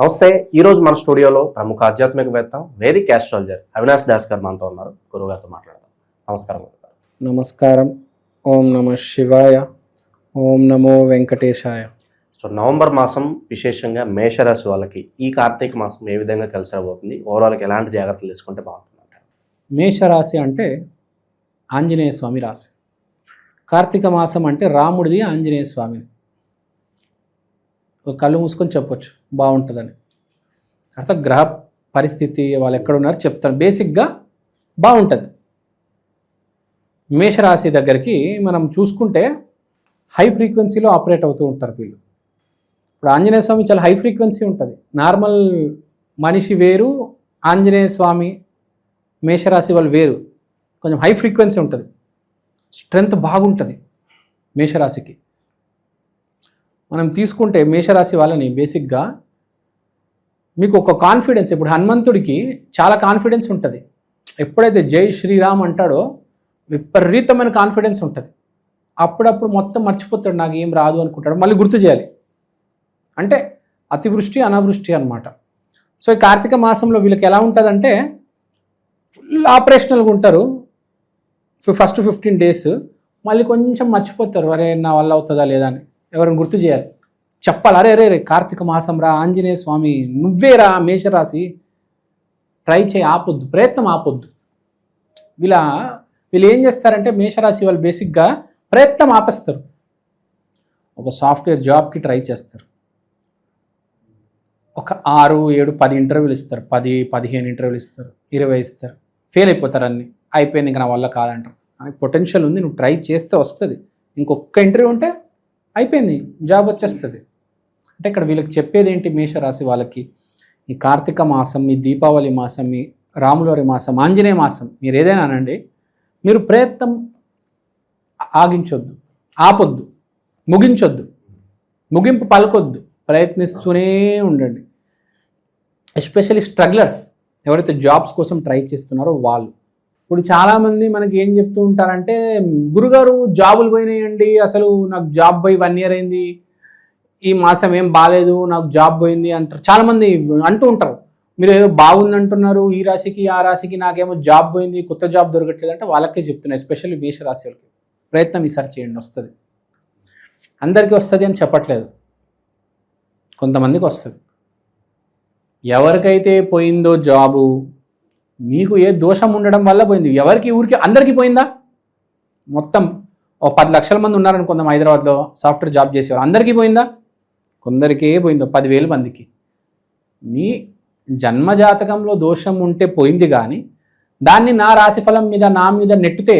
నమస్తే. ఈ రోజు మన స్టూడియోలో ప్రముఖ ఆధ్యాత్మికవేత్త వేదిక్ ఆస్ట్రాలజర్ అవినాష్ దాస్ గారు మనతో ఉన్నారు. గురుగారితో మాట్లాడదాం. నమస్కారం నమస్కారం. ఓం నమ శివాయ. ఓం నమో వెంకటేశాయ. సో నవంబర్ మాసం విశేషంగా మేషరాశి వాళ్ళకి ఈ కార్తీక మాసం ఏ విధంగా కలిసి రాబోతుంది? ఓవరాల్కి ఎలాంటి జాగ్రత్తలు తీసుకుంటే బాగుంటుంది అంటారు మేషరాశి అంటే ఆంజనేయ స్వామి రాశి. కార్తీక మాసం అంటే రాముడిది ఆంజనేయ స్వామిది. కళ్ళు మూసుకొని చెప్పొచ్చు. బాగుంటుందని. అర్థం? గ్రహ పరిస్థితి వాళ్ళు ఎక్కడ ఉన్నారు చెప్తాను. బేసిక్గా బాగుంటుంది. మేషరాశి దగ్గరికి మనం చూసుకుంటే హై ఫ్రీక్వెన్సీలో ఆపరేట్ అవుతూ ఉంటారు వీళ్ళు. ఇప్పుడు ఆంజనేయ స్వామి చాలా హై ఫ్రీక్వెన్సీ ఉంటుంది. నార్మల్ మనిషి వేరు ఆంజనేయ స్వామి మేషరాశి వాళ్ళు వేరు. కొంచెం హై ఫ్రీక్వెన్సీ ఉంటుంది. స్ట్రెంగ్త్ బాగుంటుంది మేషరాశికి. మనం తీసుకుంటే మేషరాశి వాళ్ళని బేసిక్గా మీకు ఒక కాన్ఫిడెన్స్ ఇప్పుడు హనుమంతుడికి చాలా కాన్ఫిడెన్స్ ఉంటుంది. ఎప్పుడైతే జై శ్రీరామ్ అంటాడో విపరీతమైన కాన్ఫిడెన్స్ ఉంటుంది. అప్పుడప్పుడు మొత్తం మర్చిపోతాడు నాకు ఏం రాదు అనుకుంటాడు మళ్ళీ గుర్తు చేయాలి. అంటే అతివృష్టి అనావృష్టి అనమాట సో ఈ కార్తీక మాసంలో వీళ్ళకి ఎలా ఉంటుందంటే ఫుల్ ఆపరేషనల్గా ఉంటారు. ఫస్ట్ ఫిఫ్టీన్ డేస్ మళ్ళీ కొంచెం మర్చిపోతారు అరే నా వల్ల అవుతుందా లేదా అని. ఎవరిని గుర్తు చేయాలి? చెప్పాలి? అరే అరే రే కార్తీక మాసం రా ఆంజనేయ స్వామి నువ్వే రా మేషరాశి ట్రై చేయి ఆపొద్దు ప్రయత్నం ఆపొద్దు. ఇలా వీళ్ళు ఏం చేస్తారంటే మేషరాశి వాళ్ళు బేసిక్గా ప్రయత్నం ఆపేస్తారు. ఒక సాఫ్ట్వేర్ జాబ్కి ట్రై చేస్తారు. ఒక ఆరు ఏడు పది ఇంటర్వ్యూలు ఇస్తారు. పది పదిహేను ఇంటర్వ్యూలు ఇస్తారు. ఇరవై ఇస్తారు. ఫెయిల్ అయిపోతారు అన్ని. అయిపోయింది ఇంకా నా వల్ల కాదంటారు. నాకు పొటెన్షియల్ ఉంది నువ్వు ట్రై చేస్తే వస్తుంది. ఇంకొక ఇంటర్వ్యూ ఉంటే అయిపోయింది. జాబ్ వచ్చేస్తుంది. అంటే ఇక్కడ వీళ్ళకి చెప్పేది ఏంటి మేషరాశి వాళ్ళకి? ఈ కార్తీక మాసం మీ దీపావళి మాసం మీ రాములవారి మాసం ఆంజనేయ మాసం మీరు ఏదైనా అనండి మీరు ప్రయత్నం ఆగించొద్దు ఆపొద్దు ముగించొద్దు ముగింపు పలకొద్దు ప్రయత్నిస్తూనే ఉండండి. ఎస్పెషల్లీ స్ట్రగ్లర్స్ ఎవరైతే జాబ్స్ కోసం ట్రై చేస్తున్నారో వాళ్ళు. ఇప్పుడు చాలామంది మనకి ఏం చెప్తూ ఉంటారంటే గురుగారు జాబులు పోయినాయండి అసలు నాకు జాబ్ పోయి వన్ ఇయర్ అయింది ఈ మాసం ఏం బాగాలేదు నాకు జాబ్ పోయింది అంటారు. చాలామంది అంటూ ఉంటారు. మీరు ఏదో బాగుంది అంటున్నారు ఈ రాశికి ఆ రాశికి నాకేమో జాబ్ పోయింది కొత్త జాబ్ దొరకట్లేదు అంటే వాళ్ళకే చెప్తున్నా ఎస్పెషల్లీ మేషరాశి వాళ్ళకి ప్రయత్నం ఈసారి చేయండి వస్తుంది. అందరికీ వస్తుంది అని చెప్పట్లేదు. కొంతమందికి వస్తుంది. ఎవరికైతే పోయిందో జాబు మీకు ఏ దోషం ఉండడం వల్ల పోయింది? ఎవరికి ఊరికి అందరికీ పోయిందా? మొత్తం ఓ పది లక్షల మంది ఉన్నారనుకుందాం హైదరాబాద్లో సాఫ్ట్వేర్ జాబ్ చేసేవారు. అందరికీ పోయిందా? కొందరికే పోయిందో. పదివేల మందికి. మీ జన్మజాతకంలో దోషం ఉంటే పోయింది కానీ దాన్ని నా రాశిఫలం మీద నా మీద నెట్టితే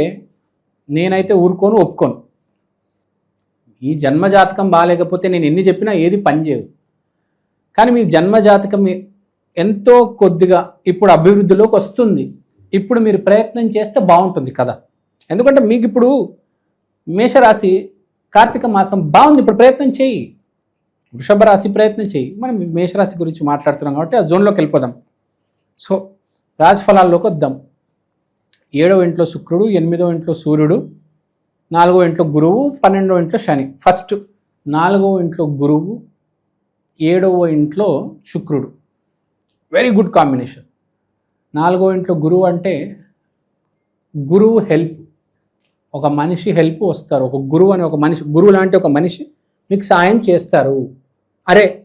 నేనైతే ఊరుకోను ఒప్పుకోను. ఈ జన్మజాతకం బాగాలేకపోతే నేను ఎన్ని చెప్పినా ఏది పనిచేయదు కానీ మీ జన్మజాతకం ఎంతో కొద్దిగా ఇప్పుడు అభివృద్ధిలోకి వస్తుంది. ఇప్పుడు మీరు ప్రయత్నం చేస్తే బాగుంటుంది కదా ఎందుకంటే మీకు ఇప్పుడు మేషరాశి కార్తీక మాసం బాగుంది. ఇప్పుడు ప్రయత్నం చేయి. వృషభ రాశి ప్రయత్నం చేయి. మనం మేషరాశి గురించి మాట్లాడుతున్నాం కాబట్టి ఆ జోన్లోకి వెళ్ళిపోదాం. సో రాశి ఫలాల్లోకి వద్దాం. ఏడవ ఇంట్లో శుక్రుడు ఎనిమిదవ ఇంట్లో సూర్యుడు నాలుగో ఇంట్లో గురువు పన్నెండవ ఇంట్లో శని. ఫస్ట్ నాలుగవ ఇంట్లో గురువు ఏడవ ఇంట్లో శుక్రుడు. వెరీ గుడ్ కాంబినేషన్ నాలుగో ఇంట్లో గురువు అంటే గురువు హెల్ప్ ఒక మనిషి హెల్ప్ వస్తారు. ఒక గురువు అని ఒక మనిషి గురువు లాంటి ఒక మనిషి మీకు సాయం చేస్తారు. అరే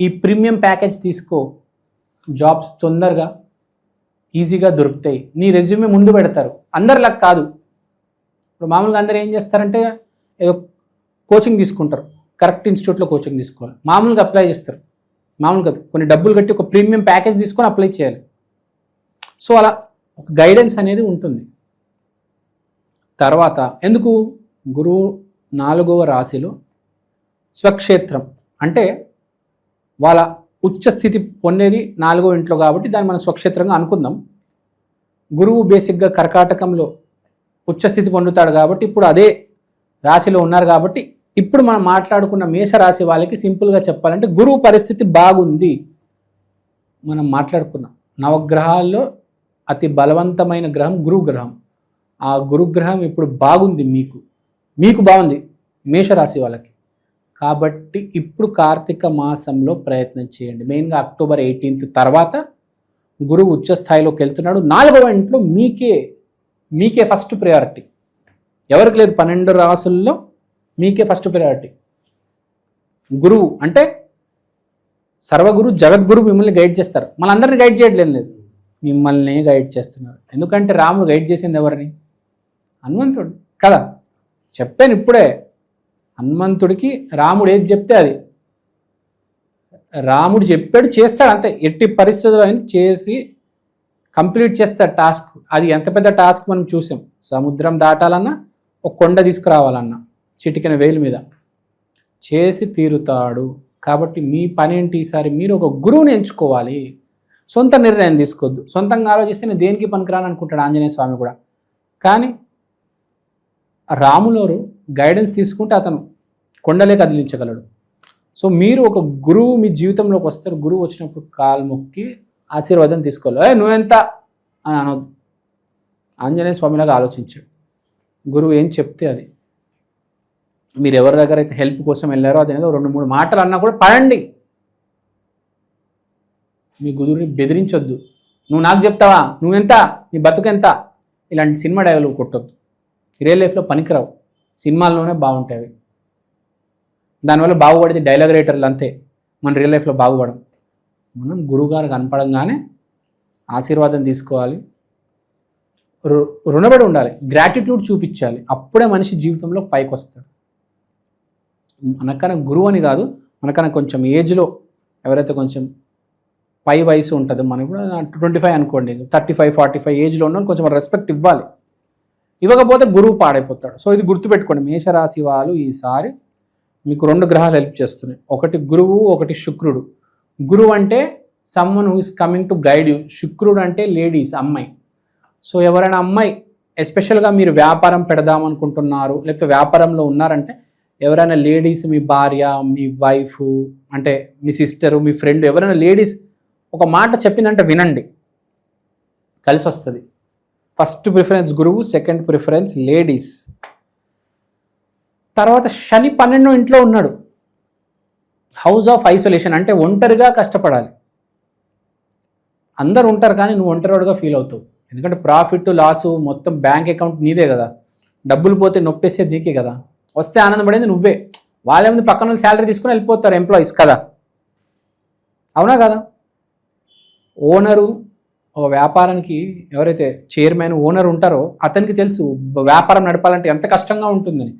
ఈ ప్రీమియం ప్యాకేజ్ తీసుకో. జాబ్స్ తొందరగా ఈజీగా దొరుకుతాయి. నీ రెజ్యూమే ముందు పెడతారు. అందరిలా కాదు. ఇప్పుడు మామూలుగా అందరు ఏం చేస్తారంటే ఏదో కోచింగ్ తీసుకుంటారు. కరెక్ట్ ఇన్స్టిట్యూట్లో కోచింగ్ తీసుకోవాలి. మామూలుగా అప్లై చేస్తారు. మామూలుగా కాదు. కొన్ని డబ్బులు కట్టి ఒక ప్రీమియం ప్యాకేజ్ తీసుకొని అప్లై చేయాలి. సో అలా ఒక గైడెన్స్ అనేది ఉంటుంది. తర్వాత ఎందుకు? గురువు నాలుగవ రాశిలో స్వక్షేత్రం అంటే వాళ్ళ ఉచ్చస్థితి పొందేది నాలుగో ఇంట్లో కాబట్టి దాన్ని మనం స్వక్షేత్రంగా అనుకుందాం. గురువు బేసిక్గా కర్కాటకంలో ఉచ్చస్థితి పొందుతాడు కాబట్టి ఇప్పుడు అదే రాశిలో ఉన్నారు కాబట్టి ఇప్పుడు మనం మాట్లాడుకున్న మేషరాశి వాళ్ళకి సింపుల్గా చెప్పాలంటే గురువు పరిస్థితి బాగుంది. మనం మాట్లాడుకున్నాం. నవగ్రహాల్లో అతి బలవంతమైన గ్రహం గురుగ్రహం. ఆ గురుగ్రహం ఇప్పుడు బాగుంది మీకు. మీకు బాగుంది మేషరాశి వాళ్ళకి. కాబట్టి ఇప్పుడు కార్తీక మాసంలో ప్రయత్నం చేయండి. మెయిన్గా అక్టోబర్ ఎయిటీన్త్ తర్వాత గురువు ఉచ్చ స్థాయిలోకి వెళ్తున్నాడు. నాలుగవ ఇంట్లో మీకే మీకే ఫస్ట్ ప్రయారిటీ ఎవరికి లేదు? పన్నెండు రాసుల్లో మీకే ఫస్ట్ ప్రయారిటీ గురువు అంటే సర్వగురు జగద్గురు మిమ్మల్ని గైడ్ చేస్తారు. మనందరిని గైడ్ చేయట్లేదు లేదు. మిమ్మల్ని గైడ్ చేస్తున్నారు. ఎందుకంటే రాముడు గైడ్ చేసింది ఎవరిని? హనుమంతుడు. కదా? చెప్పాను ఇప్పుడే. హనుమంతుడికి రాముడు ఏది చెప్తే అది. రాముడు చెప్పాడు చేస్తాడు అంతే. ఎట్టి పరిస్థితుల్లో అయినా చేసి కంప్లీట్ చేస్తాడు టాస్క్ అది ఎంత పెద్ద టాస్క్ మనం చూసాం. సముద్రం దాటాలన్నా ఒక కొండ తీసుకురావాలన్నా. చిటికెన వేలు మీద. చేసి తీరుతాడు. కాబట్టి మీ పని ఏంటి ఈసారి? మీరు ఒక గురువుని ఎంచుకోవాలి. సొంత నిర్ణయం తీసుకోవద్దు. సొంతంగా ఆలోచిస్తే నేను దేనికి పనికిరాను అనుకుంటాడు ఆంజనేయ స్వామి కూడా. కానీ రాములోరు గైడెన్స్ తీసుకుంటే అతను కొండలే కదిలించగలడు. సో మీరు ఒక గురువు మీ జీవితంలోకి వస్తారు. గురువు వచ్చినప్పుడు కాలు మొక్కి ఆశీర్వాదం తీసుకోవాలి. ఏ నువ్వెంత? అని అనొద్దు. ఆంజనేయ స్వామిలాగా ఆలోచించాడు. గురువు ఏం చెప్తే అది. మీరు ఎవరి దగ్గర అయితే హెల్ప్ కోసం వెళ్ళారో అది ఏదో రెండు మూడు మాటలు అన్నా కూడా పడండి. మీ గురువుని బెదిరించొద్దు. నువ్వు నాకు చెప్తావా? నువ్వెంత? నీ బతుకెంత? ఇలాంటి సినిమా డైలాగ్ కొట్టొద్దు. రియల్ లైఫ్లో పనికిరావు. సినిమాల్లోనే బాగుంటాయి దానివల్ల బాగుపడితే డైలాగ్ రైటర్లు అంతే. మన రియల్ లైఫ్లో బాగుపడం మనం గురువుగారు కనపడంగానే ఆశీర్వాదం తీసుకోవాలి. రు- రుణపడి ఉండాలి. గ్రాటిట్యూడ్ చూపించాలి. అప్పుడే మనిషి జీవితంలో పైకి వస్తాడు మనకన్నా గురువు అని కాదు మనకన్నా కొంచెం ఏజ్లో ఎవరైతే కొంచెం పై వయసు ఉంటుందో మనకి కూడా ట్వంటీ ఫైవ్ అనుకోండి థర్టీ ఫైవ్ ఫార్టీ ఫైవ్ ఏజ్లో ఉన్న కొంచెం రెస్పెక్ట్ ఇవ్వాలి. ఇవ్వకపోతే గురువు పాడైపోతాడు. సో ఇది గుర్తుపెట్టుకోండి మేషరాశి వాళ్ళు ఈసారి మీకు రెండు గ్రహాలు హెల్ప్ చేస్తున్నాయి. ఒకటి గురువు ఒకటి శుక్రుడు. గురువు అంటే someone who is coming to guide you శుక్రుడు అంటే లేడీస్ అమ్మాయి. సో ఎవరైనా అమ్మాయి ఎస్పెషల్గా మీరు వ్యాపారం పెడదాం అనుకుంటున్నారు లేకపోతే వ్యాపారంలో ఉన్నారంటే ఎవరైనా లేడీస్ మీ భార్య మీ వైఫ్ అంటే మీ సిస్టరు మీ ఫ్రెండ్ ఎవరైనా లేడీస్ ఒక మాట చెప్పిందంటే వినండి. కలిసి వస్తుంది. ఫస్ట్ ప్రిఫరెన్స్ గురువు సెకండ్ ప్రిఫరెన్స్ లేడీస్ తర్వాత శని పన్నెండో ఇంట్లో ఉన్నాడు. హౌస్ ఆఫ్ ఐసోలేషన్ అంటే ఒంటరిగా కష్టపడాలి. అందరు ఉంటారు కానీ నువ్వు ఒంటరివాడుగా ఫీల్ అవుతావు. ఎందుకంటే ప్రాఫిట్ లాసు మొత్తం బ్యాంక్ అకౌంట్ నీదే కదా. డబ్బులు పోతే నొప్పేసే నీకే కదా. వస్తే ఆనందపడేది నువ్వే. వాళ్ళేముంది పక్కన శాలరీ తీసుకుని వెళ్ళిపోతారు ఎంప్లాయీస్ కదా. అవునా కదా? ఓనరు ఒక వ్యాపారానికి ఎవరైతే చైర్మన్ ఓనర్ ఉంటారో అతనికి తెలుసు వ్యాపారం నడపాలంటే ఎంత కష్టంగా ఉంటుందని.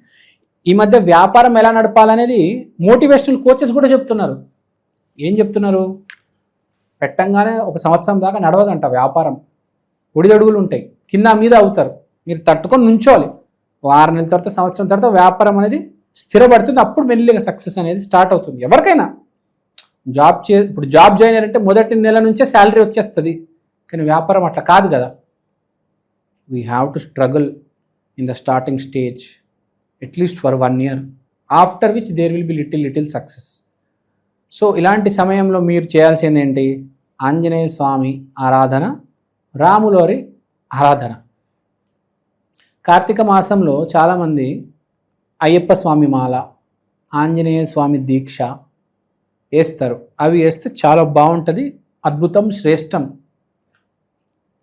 ఈ మధ్య వ్యాపారం ఎలా నడపాలనేది మోటివేషనల్ కోచెస్ కూడా చెప్తున్నారు. ఏం చెప్తున్నారు? పెట్టంగానే ఒక సంవత్సరం దాకా నడవదంట వ్యాపారం. ఒడిదడుగులు ఉంటాయి. కింద మీద అవుతారు. మీరు తట్టుకొని నుంచోవాలి. వారం నెలల తర్వాత సంవత్సరం తర్వాత వ్యాపారం అనేది స్థిరపడుతుంది. అప్పుడు మెల్లిగా సక్సెస్ అనేది స్టార్ట్ అవుతుంది. ఎవరికైనా జాబ్ చే ఇప్పుడు జాబ్ జాయిన్ అయ్యారంటే మొదటి నెల నుంచే శాలరీ వచ్చేస్తుంది. కానీ వ్యాపారం అట్లా కాదు కదా. We have to struggle in the starting stage at least for one year after which there will be little little success so ఇలాంటి సమయంలో మీరు చేయాల్సింది ఏంటి? ఆంజనేయ స్వామి ఆరాధన రాములోరి ఆరాధన. కార్తీక మాసంలో చాలామంది అయ్యప్ప స్వామి మాల ఆంజనేయ స్వామి దీక్ష వేస్తారు. అవి వేస్తే చాలా బాగుంటుంది అద్భుతం శ్రేష్టం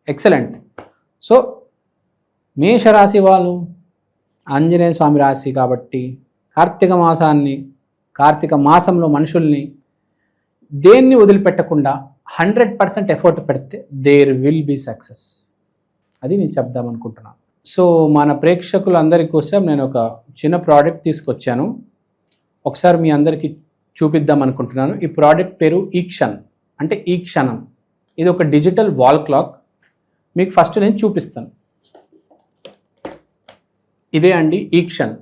ఎక్సలెంట్. సో మేషరాశి వాళ్ళు ఆంజనేయ స్వామి రాశి కాబట్టి కార్తీక మాసాన్ని కార్తీక మాసంలో మనుషుల్ని దేన్ని వదిలిపెట్టకుండా హండ్రెడ్ పర్సెంట్ ఎఫర్ట్ పెడితే దేర్ విల్ బీ సక్సెస్. అది నేను చెప్దామనుకుంటున్నాను సో మన ప్రేక్షకులందరి కోసం నేను ఒక చిన్న ప్రోడక్ట్ తీసుకొచ్చాను. ఒకసారి మీ అందరికీ చూపిద్దాం అనుకుంటున్నాను. ఈ ప్రోడక్ట్ పేరు ఈక్షన్ అంటే ఈ క్షణం. ఇది ఒక డిజిటల్ వాల్ క్లాక్. మీకు ఫస్ట్ నేను చూపిస్తాను. ఇదే అండి ఈక్షన్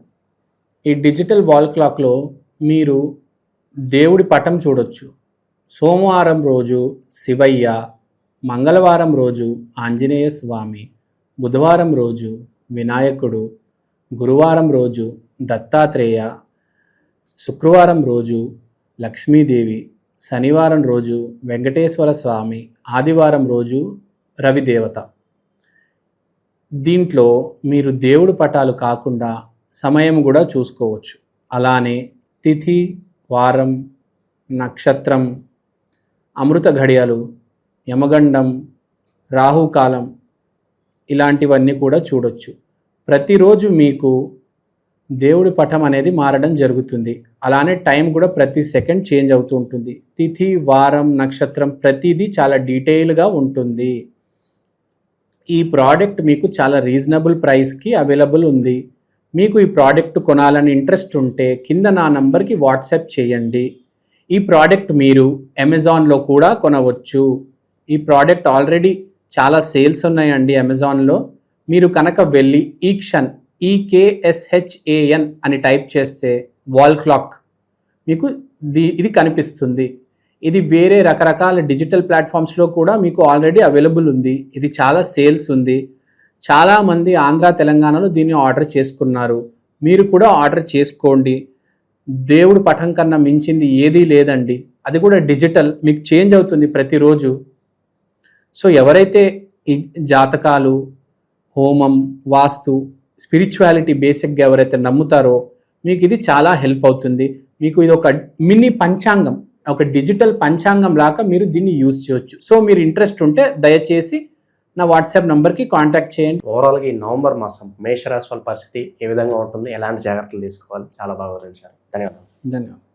ఈ డిజిటల్ వాల్ క్లాక్లో మీరు దేవుడి పటం చూడొచ్చు. సోమవారం రోజు శివయ్య మంగళవారం రోజు ఆంజనేయ స్వామి బుధవారం రోజు వినాయకుడు గురువారం రోజు దత్తాత్రేయ శుక్రవారం రోజు లక్ష్మీదేవి శనివారం రోజు వెంకటేశ్వర స్వామి ఆదివారం రోజు రవిదేవత. దీంట్లో మీరు దేవుడు పటాలు కాకుండా సమయం కూడా చూసుకోవచ్చు. అలానే తిథి వారం నక్షత్రం అమృత ఘడియలు యమగండం రాహుకాలం ఇలాంటివన్నీ కూడా చూడొచ్చు. ప్రతిరోజు మీకు దేవుడి పటం అనేది మారడం జరుగుతుంది. అలానే టైం కూడా ప్రతి సెకండ్ చేంజ్ అవుతూ ఉంటుంది. తిథి వారం నక్షత్రం ప్రతిదీ చాలా డీటెయిల్గా ఉంటుంది. ఈ ప్రోడక్ట్ మీకు చాలా రీజనబుల్ ప్రైస్కి అవైలబుల్ ఉంది. మీకు ఈ ప్రోడక్ట్ కొనాలని ఇంట్రెస్ట్ ఉంటే కింద నా నంబర్కి వాట్సాప్ చేయండి. ఈ ప్రోడక్ట్ మీరు అమెజాన్లో కూడా కొనవచ్చు. ఈ ప్రోడక్ట్ ఆల్రెడీ చాలా సేల్స్ ఉన్నాయండి అమెజాన్లో. మీరు కనుక వెళ్ళి ఈక్షన్ ఈకేఎస్హెచ్ఏఎన్ అని టైప్ చేస్తే వాల్ క్లాక్ మీకు ది ఇది కనిపిస్తుంది. ఇది వేరే రకరకాల డిజిటల్ ప్లాట్ఫామ్స్లో కూడా మీకు ఆల్రెడీ అవైలబుల్ ఉంది. ఇది చాలా సేల్స్ ఉంది. చాలామంది ఆంధ్ర తెలంగాణలో దీన్ని ఆర్డర్ చేసుకున్నారు. మీరు కూడా ఆర్డర్ చేసుకోండి. దేవుడు పఠం కన్నా మించింది ఏదీ లేదండి. అది కూడా డిజిటల్. మీకు చేంజ్ అవుతుంది ప్రతిరోజు. సో ఎవరైతే ఈ జాతకాలు హోమం వాస్తు స్పిరిచువాలిటీ బేసిక్గా ఎవరైతే నమ్ముతారో మీకు ఇది చాలా హెల్ప్ అవుతుంది. మీకు ఇది ఒక మినీ పంచాంగం ఒక డిజిటల్ పంచాంగం లాగా మీరు దీన్ని యూజ్ చేయొచ్చు. సో మీరు ఇంట్రెస్ట్ ఉంటే దయచేసి నా వాట్సాప్ నంబర్కి కాంటాక్ట్ చేయండి. ఓవరాల్గా ఈ నవంబర్ మాసం మేషరాశి వాళ్ళ పరిస్థితి ఏ విధంగా ఉంటుంది? ఎలాంటి జాగ్రత్తలు తీసుకోవాలి? చాలా బాగా వివరించారు. ధన్యవాదాలు. ధన్యవాదాలు.